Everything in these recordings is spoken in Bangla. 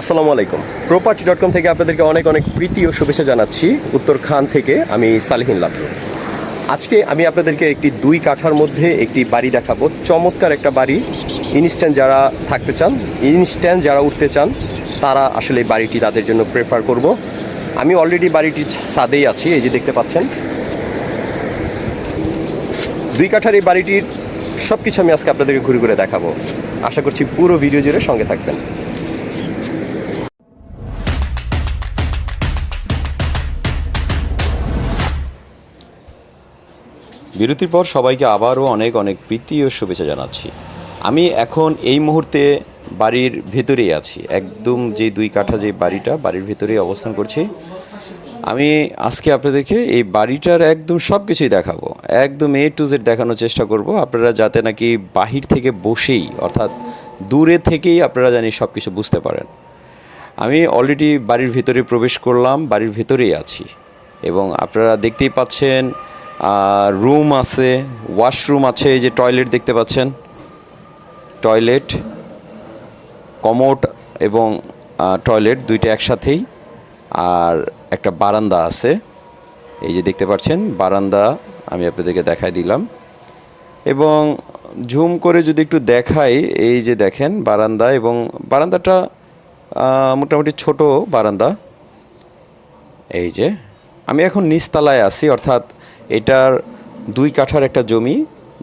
আসসালামু আলাইকুম। প্রপার্টি ডট কম থেকে আপনাদেরকে অনেক অনেক প্রীতি ও শুভেচ্ছা জানাচ্ছি। উত্তর খান থেকে আমি সালিহিন লাটু। আজকে আমি আপনাদেরকে একটি দুই কাঠার মধ্যে একটি বাড়ি দেখাবো। চমৎকার একটা বাড়ি। ইনস্ট্যান্ট যারা থাকতে চান ইনস্ট্যান্ট যারা উঠতে চান, তারা আসলে বাড়িটি তাদের জন্য প্রেফার করব। আমি অলরেডি বাড়িটির ছাদেই আছি, এই যে দেখতে পাচ্ছেন। দুই কাঠার এই বাড়িটির সব কিছু আমি আজকে আপনাদেরকে ঘুরে ঘুরে দেখাবো। আশা করছি পুরো ভিডিও জুড়ে সঙ্গে থাকবেন। বিরতির পর সবাইকে আবারও অনেক অনেক প্রীতি ও শুভেচ্ছা জানাচ্ছি। আমি এখন এই মুহূর্তে বাড়ির ভেতরেই আছি। একদম যে দুই কাঠা যে বাড়িটা, বাড়ির ভেতরেই অবস্থান করছি। আমি আজকে আপনাদেরকে এই বাড়িটার একদম সব কিছুই দেখাবো। একদম এ টু জেড দেখানোর চেষ্টা করব। আপনারা যাতে নাকি বাহির থেকে বসেই, অর্থাৎ দূরে থেকেই আপনারা জানি সব কিছু বুঝতে পারেন। আমি অলরেডি বাড়ির ভিতরে প্রবেশ করলাম, বাড়ির ভিতরেই আছি। এবং আপনারা দেখতেই পাচ্ছেন রুম আছে, ওয়াশরুম আছে, এই যে টয়লেট দেখতে পাচ্ছেন। টয়লেট, কমোট এবং টয়লেট দুইটা একসাথেই। আর একটা বারান্দা আছে, এই যে দেখতে পাচ্ছেন, বারান্দা আমি আপনাদেরকে দেখাই দিলাম। এবং ঝুম করে যদি একটু দেখাই, এই যে দেখেন বারান্দা এবং বারান্দাটা মোটামুটি ছোট বারান্দা। এই যে, আমি এখন নিচতলায় আছি, অর্থাৎ এটার দুই কাঠার একটা জমি,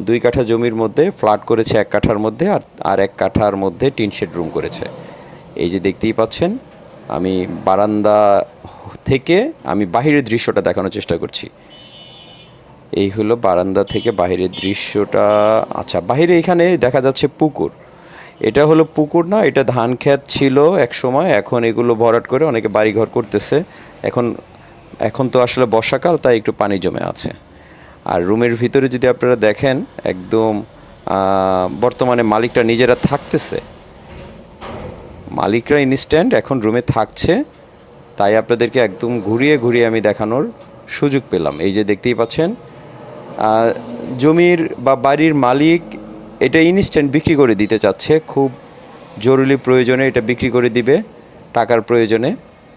দুই কাঠা জমির মধ্যে ফ্ল্যাট করেছে এক কাঠার মধ্যে আর আর এক কাঠার মধ্যে টিন শেড রুম করেছে। এই যে দেখতেই পাচ্ছেন, আমি বারান্দা থেকে আমি বাহিরের দৃশ্যটা দেখানোর চেষ্টা করছি। এই হলো বারান্দা থেকে বাইরের দৃশ্যটা। আচ্ছা বাইরে এখানে দেখা যাচ্ছে পুকুর। এটা হলো পুকুর না, এটা ধান ক্ষেত ছিল এক সময়, এখন এগুলো ভরাট করে অনেকে বাড়িঘর করতেছে। এখন এখন তো আসলে বর্ষাকাল, তাই একটু পানি জমে আছে। আর রুমের ভিতরে যদি আপনারা দেখেন, একদম বর্তমানে মালিকরা নিজেরা থাকতেছে। মালিকরা ইনস্ট্যান্ট এখন রুমে থাকছে। তাই আপনাদেরকে একদম ঘুরিয়ে ঘুরিয়ে আমি দেখানোর সুযোগ পেলাম। এই যে দেখতেই পাচ্ছেন জমির বা বাড়ির মালিক এটা ইনস্ট্যান্ট বিক্রি করে দিতে চাচ্ছে। খুব জরুরি প্রয়োজনে এটা বিক্রি করে দিবে, টাকার প্রয়োজনে।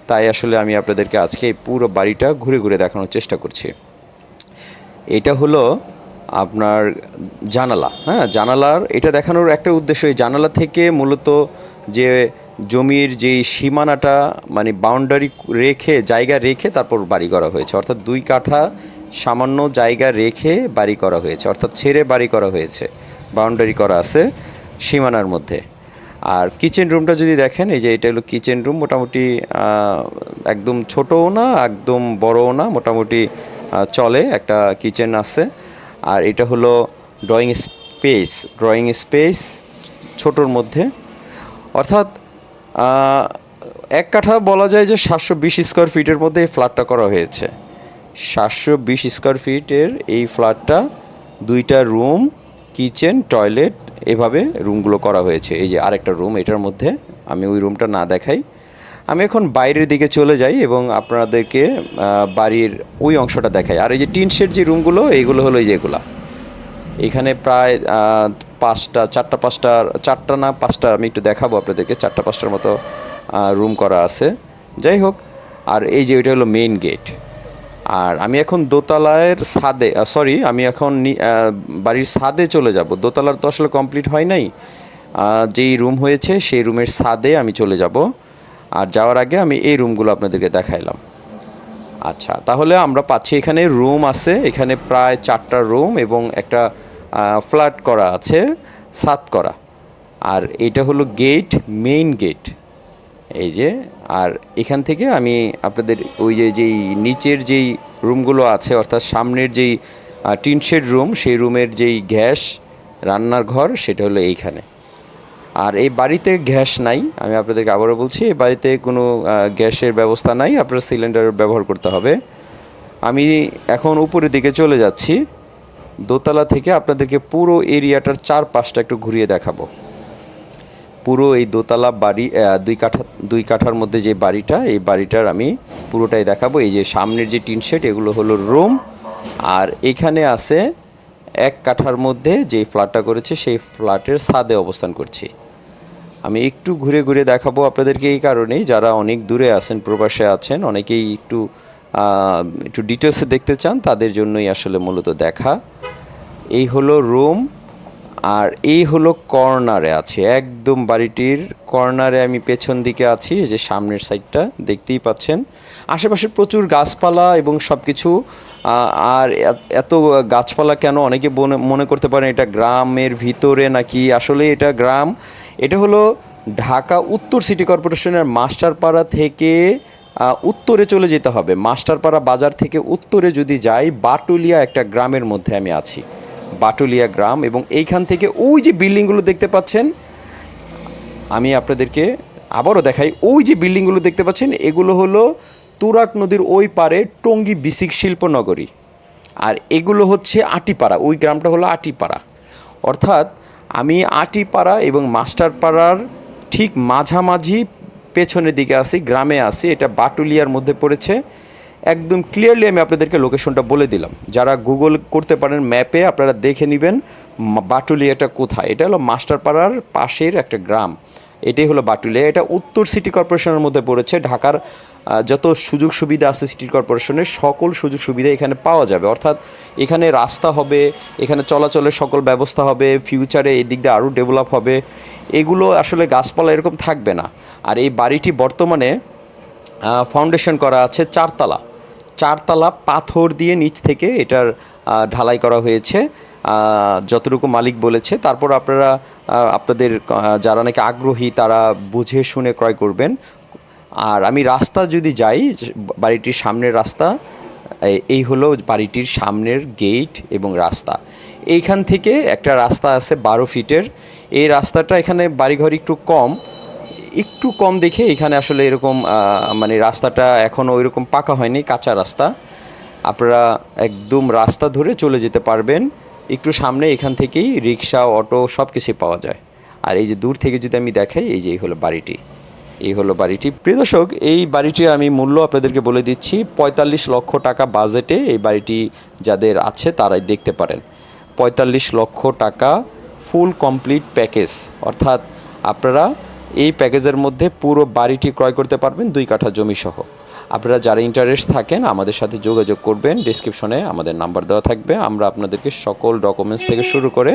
তাই আসলে আমি আপনাদেরকে আজকে এই পুরো বাড়িটা ঘুরে ঘুরে দেখানোর চেষ্টা করছি। এটা হলো আপনার জানালা হ্যাঁ? জানালার, এটা দেখানোর একটা উদ্দেশ্য এই জানালা থেকে মূলত যে জমির যেই সীমানাটা মানে বাউন্ডারি রেখে, জায়গা রেখে তারপর বাড়ি করা হয়েছে। অর্থাৎ দুই কাঠা সামান্য জায়গা রেখে বাড়ি করা হয়েছে। অর্থাৎ ছেড়ে বাড়ি করা হয়েছে। বাউন্ডারি করা আছে সীমানার মধ্যে। আর কিচেন রুমটা যদি দেখেন, এই যে এটা হলো কিচেন রুম মোটামুটি একদম ছোটও না, একদম বড়ও না, মোটামুটি চলে, একটা কিচেন আছে। আর এটা হলো ড্রয়িং স্পেস ড্রয়িং স্পেস ছোটোর মধ্যে। অর্থাৎ এক কাঠা বলা যায় যে সাতশো বিশ স্কোয়ার ফিটের মধ্যে এই ফ্ল্যাটটা করা হয়েছে। সাতশো বিশ স্কোয়ার ফিটের এই ফ্ল্যাটটা দুইটা রুম কিচেন টয়লেট এভাবে রুমগুলো করা হয়েছে। এই যে আরেকটা রুম, এটার মধ্যে আমি ওই রুমটা না দেখাই। আমি এখন বাইরের দিকে চলে যাই এবং আপনাদেরকে বাড়ির ওই অংশটা দেখাই। আর এই যে টিন শেড যে রুমগুলো, এইগুলো হলো এই যেগুলা এখানে প্রায় পাঁচটা, চারটা পাঁচটা, চারটা না, পাঁচটা, আমি একটু দেখাবো আপনাদেরকে। চারটা, পাঁচটার মতো রুম করা আছে। যাই হোক, আর এই যে ওইটা হলো মেইন গেট আর আমি এখন দোতলার ছাদে সরি আমি এখন বাড়ির ছাদে চলে যাব। দোতলার তো আসলে কমপ্লিট হয় নাই। যেই রুম হয়েছে সেই রুমের ছাদে আমি চলে যাব। আর যাওয়ার আগে আমি এই রুমগুলো আপনাদেরকে দেখাইলাম। আচ্ছা তাহলে আমরা পাচ্ছি এখানে রুম আছে, এখানে প্রায় চারটা রুম এবং একটা ফ্ল্যাট করা আছে সাত করা। আর এটা হলো গেট মেইন গেট এই যে আর এখান থেকে আমি আপনাদের ওই যে, যেই নিচের যেই রুমগুলো আছে, অর্থাৎ সামনের যেই টিনশেড রুম, সেই রুমের যেই গ্যাস রান্নার ঘর, সেটা হলো এইখানে। আর এই বাড়িতে গ্যাস নাই, আমি আপনাদেরকে আবারও বলছি, এই বাড়িতে কোনো গ্যাসের ব্যবস্থা নাই, আপনার সিলিন্ডার ব্যবহার করতে হবে। আমি এখন উপরের দিকে চলে যাচ্ছি, দোতলা থেকে আপনাদেরকে পুরো এরিয়াটার চারপাশটা একটু ঘুরিয়ে দেখাবো। পুরো এই দোতলা বাড়ি দুই কাঠা, দুই কাঠার মধ্যে যে বাড়িটা, এই বাড়িটার আমি পুরোটাই দেখাবো। এই যে সামনের যে টিন শেড, এগুলো হলো রুম। আর এখানে আছে এক কাঠার মধ্যে যে ফ্ল্যাটটা করেছে, সেই ফ্ল্যাটের ছাদে অবস্থান করছি। আমি একটু ঘুরে ঘুরে দেখাবো আপনাদেরকে এই কারণেই। যারা অনেক দূরে আছেন, প্রবাসে আছেন, অনেকেই একটু একটু ডিটেলসে দেখতে চান, তাদের জন্যই আসলে মূলত দেখা। এই হলো রুম। আর এই হলো কর্নারে আছে। একদম বাড়িটির কর্নারে আমি পেছন দিকে আছি যে সামনের সাইডটা, দেখতেই পাচ্ছেন। আশেপাশে প্রচুর গাছপালা এবং সব কিছু আর এত- গাছপালা কেন অনেকে মনে করতে পারেন এটা গ্রামের ভিতরে নাকি? আসলে এটা গ্রাম, এটা হলো ঢাকা উত্তর সিটি কর্পোরেশনের মাস্টারপাড়া থেকে উত্তরে চলে যেতে হবে। মাস্টারপাড়া বাজার থেকে উত্তরে যদি যাই, বাটুলিয়া একটা গ্রামের মধ্যে আমি আছি। বাটুলিয়া গ্রাম এবং এইখান থেকে ওই যে বিল্ডিংগুলো দেখতে পাচ্ছেন, আমি আপনাদেরকে আবারও দেখাই, ওই যে বিল্ডিংগুলো দেখতে পাচ্ছেন, এগুলো হলো তুরাক নদীর ওই পারে টঙ্গী বিসিক শিল্পনগরী। আর এগুলো হচ্ছে আটিপাড়া, ওই গ্রামটা হলো আটিপাড়া। অর্থাৎ আমি আটিপাড়া এবং মাস্টারপাড়ার ঠিক মাঝামাঝি পেছনের দিকে আসি গ্রামে আসি এটা বাটুলিয়ার মধ্যে পড়েছে। একদম ক্লিয়ারলি আমি আপনাদেরকে লোকেশনটা বলে দিলাম। যারা গুগল করতে পারেন ম্যাপে আপনারা দেখে নেবেন বাটুলিয়াটা কোথায়। এটা হলো মাস্টারপাড়ার পাশের একটা গ্রাম। এটাই হলো বাটুলিয়া। এটা উত্তর সিটি কর্পোরেশনের মধ্যে পড়েছে। ঢাকার যত সুযোগ সুবিধা আছে সিটি কর্পোরেশনের সকল সুযোগ সুবিধা এখানে পাওয়া যাবে। অর্থাৎ এখানে রাস্তা হবে, এখানে চলাচলের সকল ব্যবস্থা হবে ফিউচারে এই দিক দিয়ে আরও ডেভেলপ হবে। এগুলো আসলে গাছপালা এরকম থাকবে না। আর এই বাড়িটি বর্তমানে ফাউন্ডেশন করা আছে চারতলা। চারতলা পাথর দিয়ে নিচ থেকে এটার ঢালাই করা হয়েছে। যতটুকু মালিক বলেছে। তারপর আপনারা আপনাদের যারা নাকি আগ্রহী, তারা বুঝে শুনে ক্রয় করবেন। আর আমি রাস্তা যদি যাই বাড়িটির সামনের রাস্তা এই- হলো বাড়িটির সামনের গেট এবং রাস্তা। এইখান থেকে একটা রাস্তা আছে বারো ফিটের। এই রাস্তাটা এখানে বাড়িঘর একটু কম। একটু কম দেখে এখানে আসলে এরকম মানে রাস্তাটা এখনও ওইরকম পাকা হয়নি, কাঁচা রাস্তা। আপনারা একদম রাস্তা ধরে চলে যেতে পারবেন, একটু সামনে এখান থেকেই রিক্সা, অটো সব কিছুই পাওয়া যায়। আর এই যে দূর থেকে যদি আমি দেখাই, এই যে এই হলো বাড়িটি। এই হলো বাড়িটি। প্রিয় দর্শক, এই বাড়িটির আমি মূল্য আপনাদেরকে বলে দিচ্ছি, পঁয়তাল্লিশ লক্ষ টাকা বাজেটে এই বাড়িটি যাদের আছে তারাই দেখতে পারেন। পঁয়তাল্লিশ লক্ষ টাকা ফুল কমপ্লিট প্যাকেজ। অর্থাৎ আপনারা এই প্যাকেজের মধ্যে পুরো বাড়িটি ক্রয় করতে পারবেন দুই কাঠা জমি সহ আপনারা যারা ইন্টারেস্ট থাকেন, আমাদের সাথে যোগাযোগ করবেন। ডিসক্রিপশনে আমাদের নাম্বার দেওয়া থাকবে। আমরা আপনাদেরকে সকল ডকুমেন্টস থেকে শুরু করে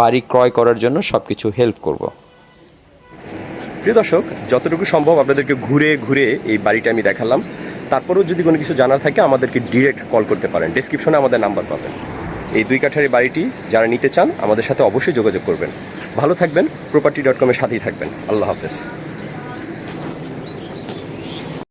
বাড়ি ক্রয় করার জন্য সব কিছু হেল্প করব। প্রিয় দর্শক, যতটুকু সম্ভব আপনাদেরকে ঘুরে ঘুরে এই বাড়িটা আমি দেখালাম। তারপরেও যদি কোনো কিছু জানার থাকে, আমাদেরকে ডিরেক্ট কল করতে পারেন। ডিসক্রিপশনে আমাদের নাম্বার পাবেন। এই দুই কাঠারি বাড়িটি যারা নিতে চান, আমাদের সাথে অবশ্যই যোগাযোগ করবেন। ভালো থাকবেন প্রপার্টি ডট কমের সাথেই থাকবেন। আল্লাহ হাফেজ।